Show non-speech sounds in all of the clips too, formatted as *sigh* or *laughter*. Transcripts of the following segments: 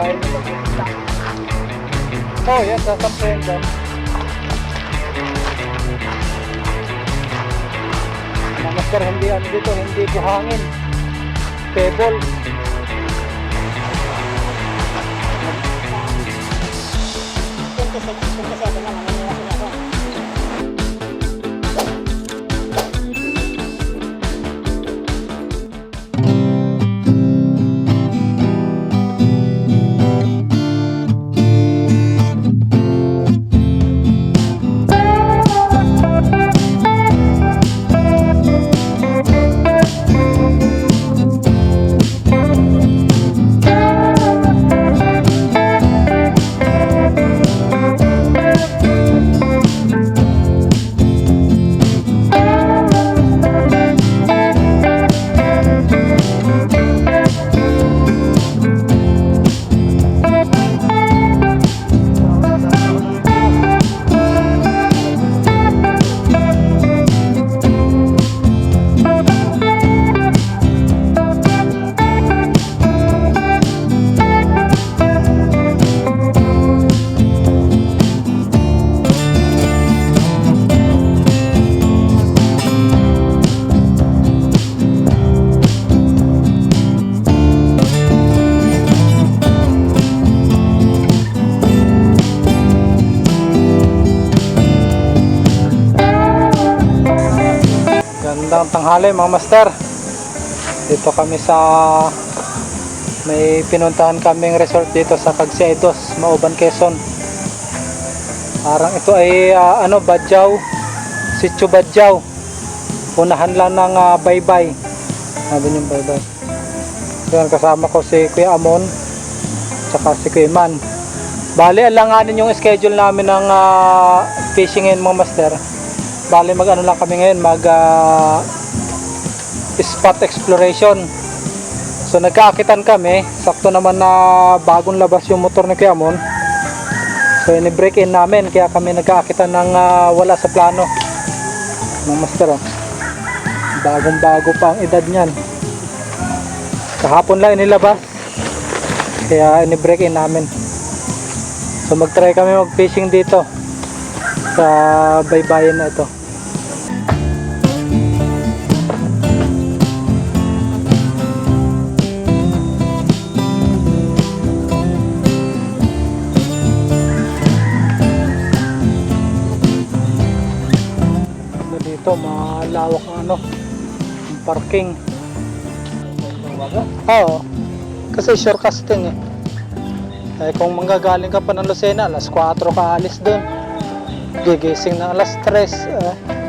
Oh, yan, sasampayan dyan. Mga master, hindi ano dito, hindi buhangin. Pebble. Gandang tanghali mga master. Dito kami sa may pinuntahan kaming resort dito sa Cagsiedos, Mauban, Quezon. Parang ito ay ah, ano Badyaw, Sitio Badyaw. Unahan lang ng ah, baybay. Sabi niyo baybay. Yan kasama ko si Kuya Amon tsaka si Kuya Man. Bali, alanganin yung schedule namin ng ah, fishing ngayon mga master. Bali, mag ano lang kami ngayon, mag ah, spot exploration. So nagkaakitan kami, sakto naman na bagong labas yung motor ni Kuya Mon. So ini-break in namin, kaya kami nagkaakitan ng ah, wala sa plano. Mga master, oh. bagong bago pa ang edad niyan. Kahapon lang inilabas, kaya ini-break in namin. So mag-try kami mag-fishing dito sa baybayin na ito. Ano, ang parking. Oo. Kasi sure casting eh. Eh kung manggagaling ka pa ng Lucena, alas 4 ka alis dun. Gigising na alas 3. Eh.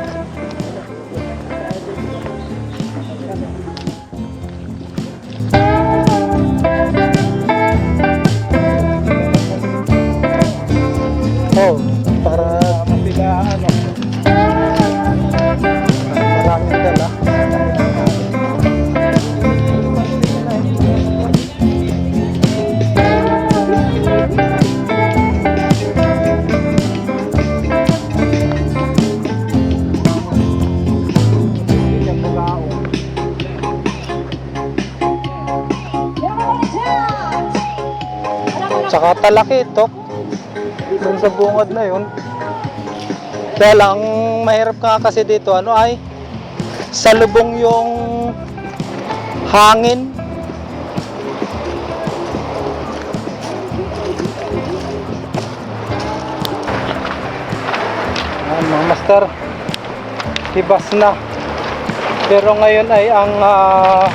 Tsaka talaki ito. Dun sa bungad na yun. Kaya lang, mahirap ka kasi dito, ano ay, salubong yung hangin. Ayan, mga master, hibas na. Pero ngayon ay ang ah,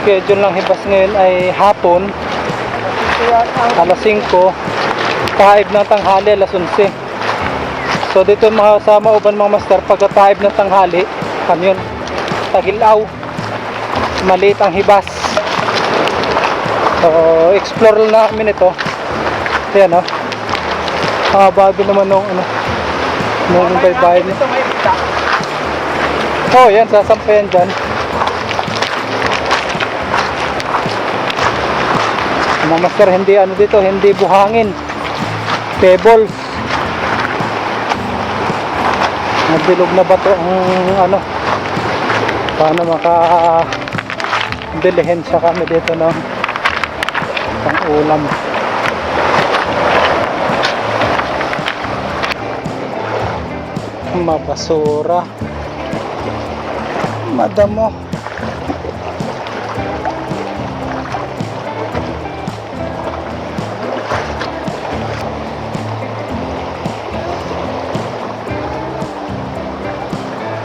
schedule ng hibas ngayon ay hapon alas 5 taib ng tanghali alas 11 so dito mga sa mauban mga master pagka taib ng tanghali yun. Tagilaw. Maliit ang hibas. So explore lang namin ito. Yan o ah bago naman nung ano nung baybay niya oh yan sasampayan dyan mga master hindi ano dito hindi buhangin pebbles nabilog na bato ang ano paano maka Bilihin siya kami dito ng pang ulam. Mabasura. Madamo.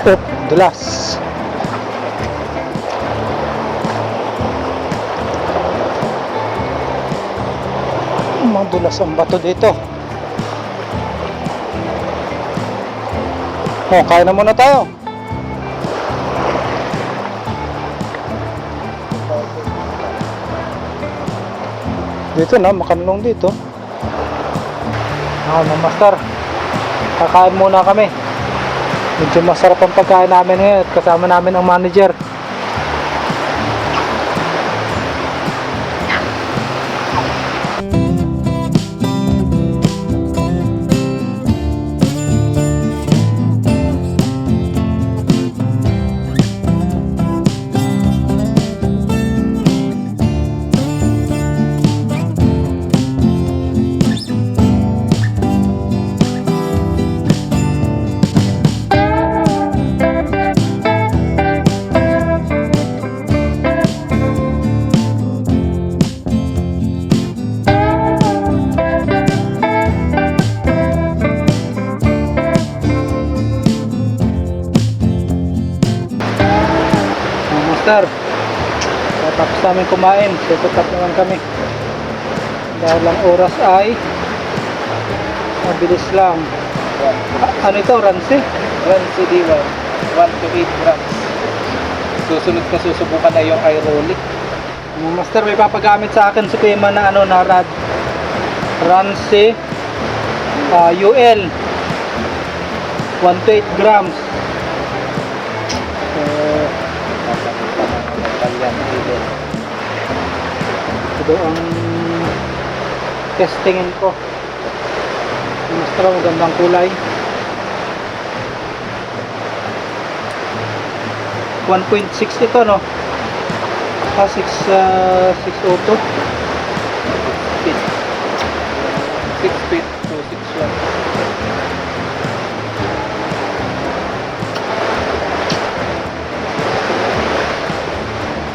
Oop, dulas. Madulas ang bato dito. Oh, kain na muna tayo. Dito na, makanlong dito. Ah, no, master. Kakain muna kami. Medyo masarap ang pagkain namin ngayon kasama namin ang manager. Namin kumain, up naman kami. Dahil ang oras ay mabilis lang. A- ano ito, ransi? Run CD1, 1 to 8 grams. Susunod na susubukan na yung aerolic. Mga master, may papagamit sa akin si Kuya na ano na rad. Ransi ah, UL 1 to 8 grams. Ito ang testingin ko. Mga master, magandang kulay. 1.6 ito no ah 6 uh, 602 Feet. 6 feet to 6 1.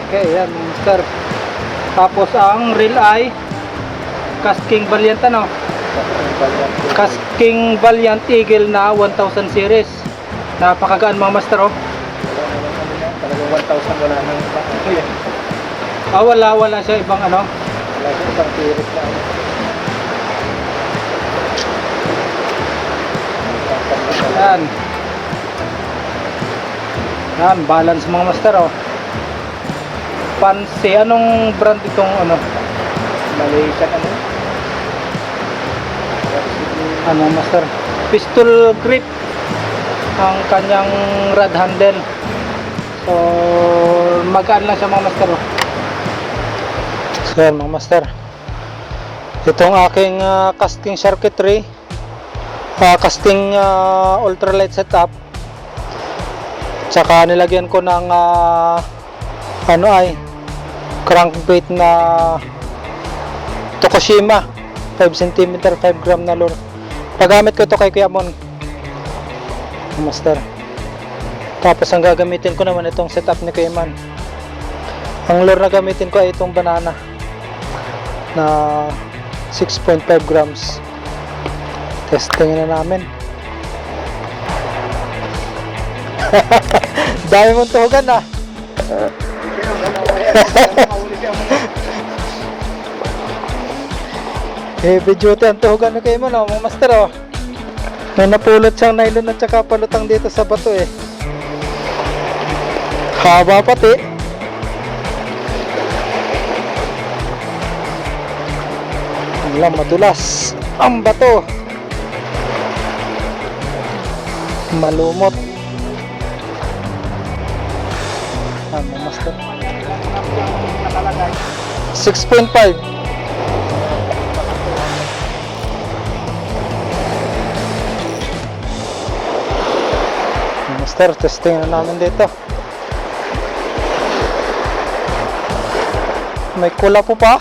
okay yan mga master tapos ang reel ay Casking Valiant ano. Casking Valiant Eagle na 1000 series napakagaan mga master oh Talagang 1,000 wala nang ah wala wala siya ibang ano Wala siya isang tirik na ano. yan yan balance mga master oh Pansi anong brand itong ano? Malaysian ano? ano master? Pistol grip ang kanyang rod handle. So magaan lang siya mga master. So yan mga master. Itong aking ah, casting circuitry ah, casting ah, ultralight setup. Tsaka nilagyan ko ng ah, ano ay crankbait na Tokushima 5 cm 5 gram na lure pagamit ko ito kay Kuya Mon. Master. Tapos ang gagamitin ko naman itong setup ni Kuya Man ang lure na gamitin ko ay itong banana na 6.5 grams. Testing na namin. *laughs* Dami mong tuhugan ah *laughs* *laughs* Heavy duty ang tuhugan ni kayo mo, no? mga master, oh. May napulot siyang nylon at saka palutang dito sa bato, eh. Haba pati. Wala, madulas. Ang bato. Malumot. Ah, mga master. 6.5 Master, testing na namin dito. may kula po pa.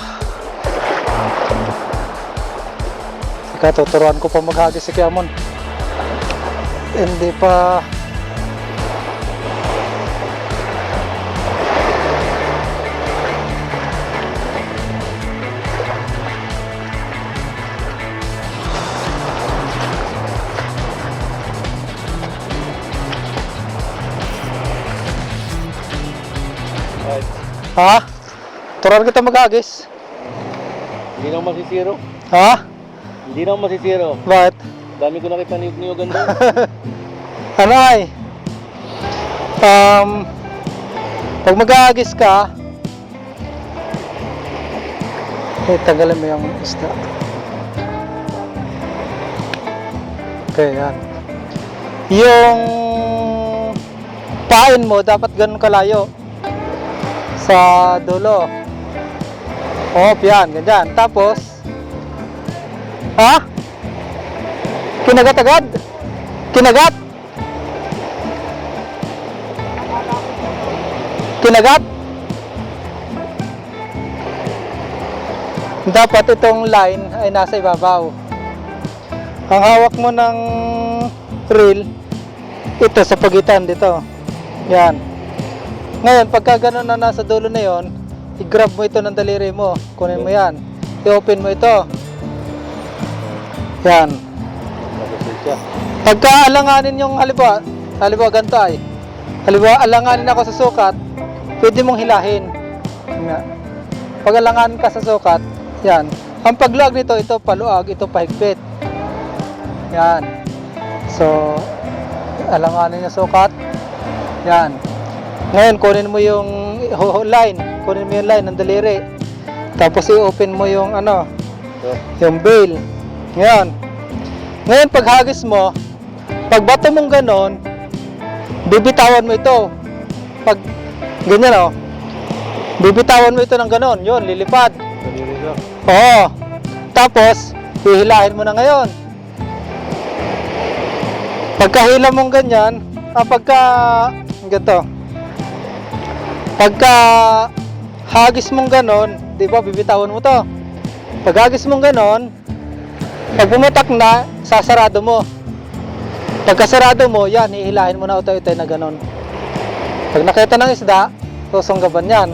Sika, tuturuan ko pa maghagis si Kiamon. Hindi pa... Ha? Turuan kita maghagis. Hindi na ako masisiro. Ha? Hindi na ako masisiro. Bakit? Dami ko nakita niyog-niyogan doon. *laughs* Ano ay? Um, pag maghahagis ka, eh, tanggalin mo yung isda. Okay, yan. Yung pain mo, dapat ganun kalayo. Sa dulo. Op, yan, ganyan. Tapos, ha? Kinagat agad? Kinagat? Kinagat? Dapat itong line ay nasa ibabaw. Ang hawak mo ng reel, ito sa pagitan dito. Yan. Ngayon, pagka ganun na nasa dulo na yon, i-grab mo ito ng daliri mo. Kunin mo yan. I-open mo ito. Yan. Pagka alanganin yung halimbawa, halimbawa ganito ay, halimbawa alanganin ako sa sukat, pwede mong hilahin. Pag alanganin ka sa sukat, yan. Ang pagluag nito, ito paluag, ito pahigpit. Yan. So, alanganin yung sukat. Yan. Ngayon, kunin mo yung line. Kunin mo yung line ng daliri. Tapos i-open mo yung ano, yung bail. Ngayon. Ngayon, pag hagis mo, pag bato mong ganon, bibitawan mo ito. Pag ganyan o, bibitawan mo ito ng ganon. Yun, lilipad. Oo. Tapos, hihilahin mo na ngayon. Pagkahila mong ganyan, ah, pagka, ganito, pagka hagis mong ganon, di ba, bibitawan mo to. Pag hagis mong ganon, pag pumatak na, sasarado mo. Pagkasarado mo, yan, hihilahin mo na ito-ito na ganon. Pag nakita ng isda, susunggaban yan.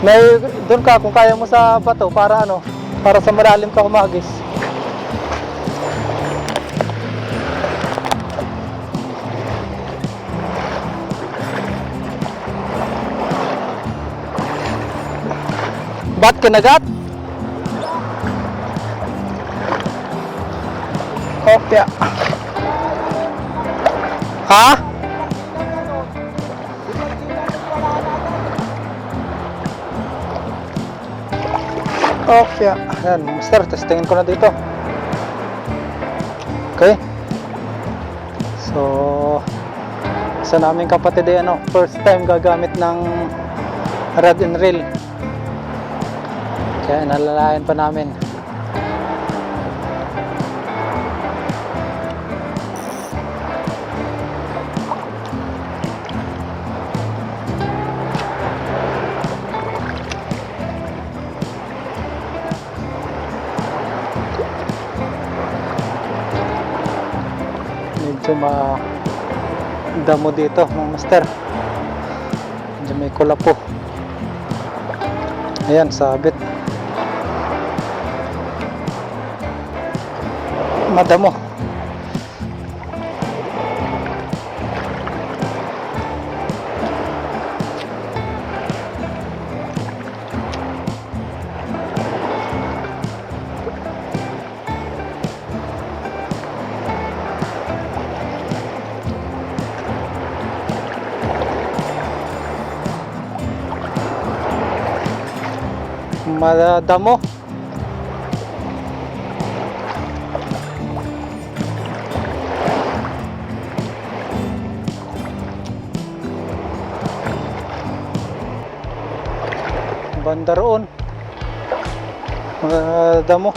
May doon ka kung kaya mo sa bato para ano, para sa malalim ka humagis. Ba't kinagat? Kopya. Ha? Okay. Ayan, master, testingin ko na dito. Okay. So, sa naming kapatid ay ano, first time gagamit ng rod and reel. Kaya nalalayan pa namin. medyo ma damo dito mga master. Medyo may kula po ayan sabit madamo madamo banda roon mga damo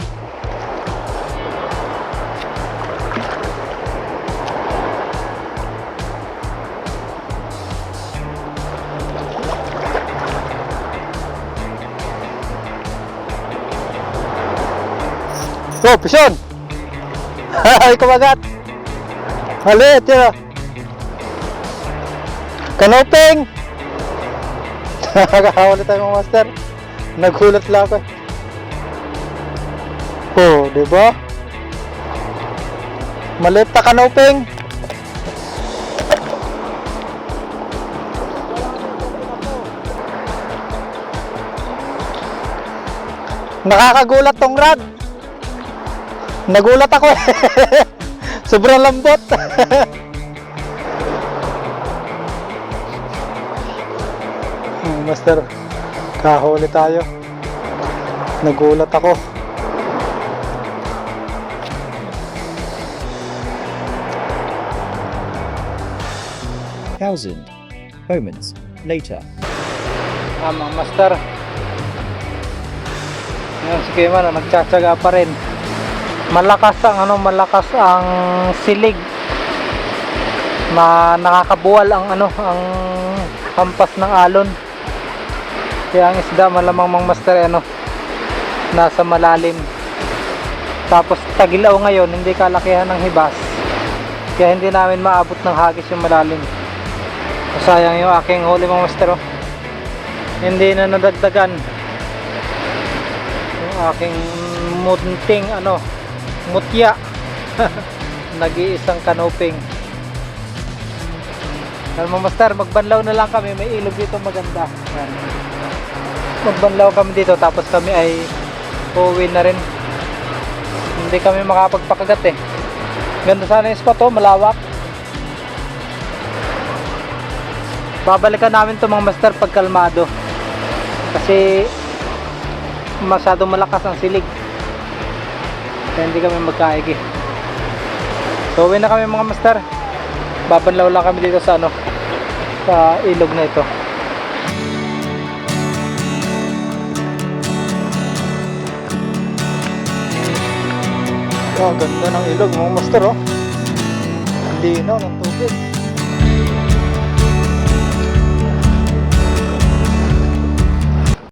So, pisyon! *laughs* Ay, kumagat! Halit, yun ah! Kanoping! Nakakahawa *laughs* na tayo mga master. Nagulat lang ako. Oh, di ba? Maliit na kanoping. Nakakagulat tong rad. Nagulat ako. *laughs* Sobrang lambot. Hmm, *laughs* Master, kahuli tayo. Nagulat ako. thousand moments later. Ah, mga master. Ngayon si Kema na nagtsatsaga pa rin. Malakas ang ano, malakas ang silig na nakakabuwal ang ano, ang hampas ng alon. Kaya ang isda malamang mga master eh, ano, nasa malalim. Tapos tagilaw ngayon, hindi kalakihan ng hibas. Kaya hindi namin maabot ng hagis yung malalim. Sayang yung aking huli mga master oh hindi na nadagdagan yung aking munting ano mutya *laughs* nag-iisang kanoping mga master magbanlaw na lang kami may ilog dito maganda Yan. Magbanlaw kami dito tapos kami ay uuwi na rin. Hindi kami makapagpakagat eh. Ganda sana yung spot oh malawak. Babalikan namin to mga master pag kalmado kasi masyadong malakas ang silig. Kaya hindi kami magkaigi. So uwi na kami mga master. Babanlaw lang kami dito sa ano sa ilog na ito oh, ganda ng ilog mga master oh. Hindi na ng tubig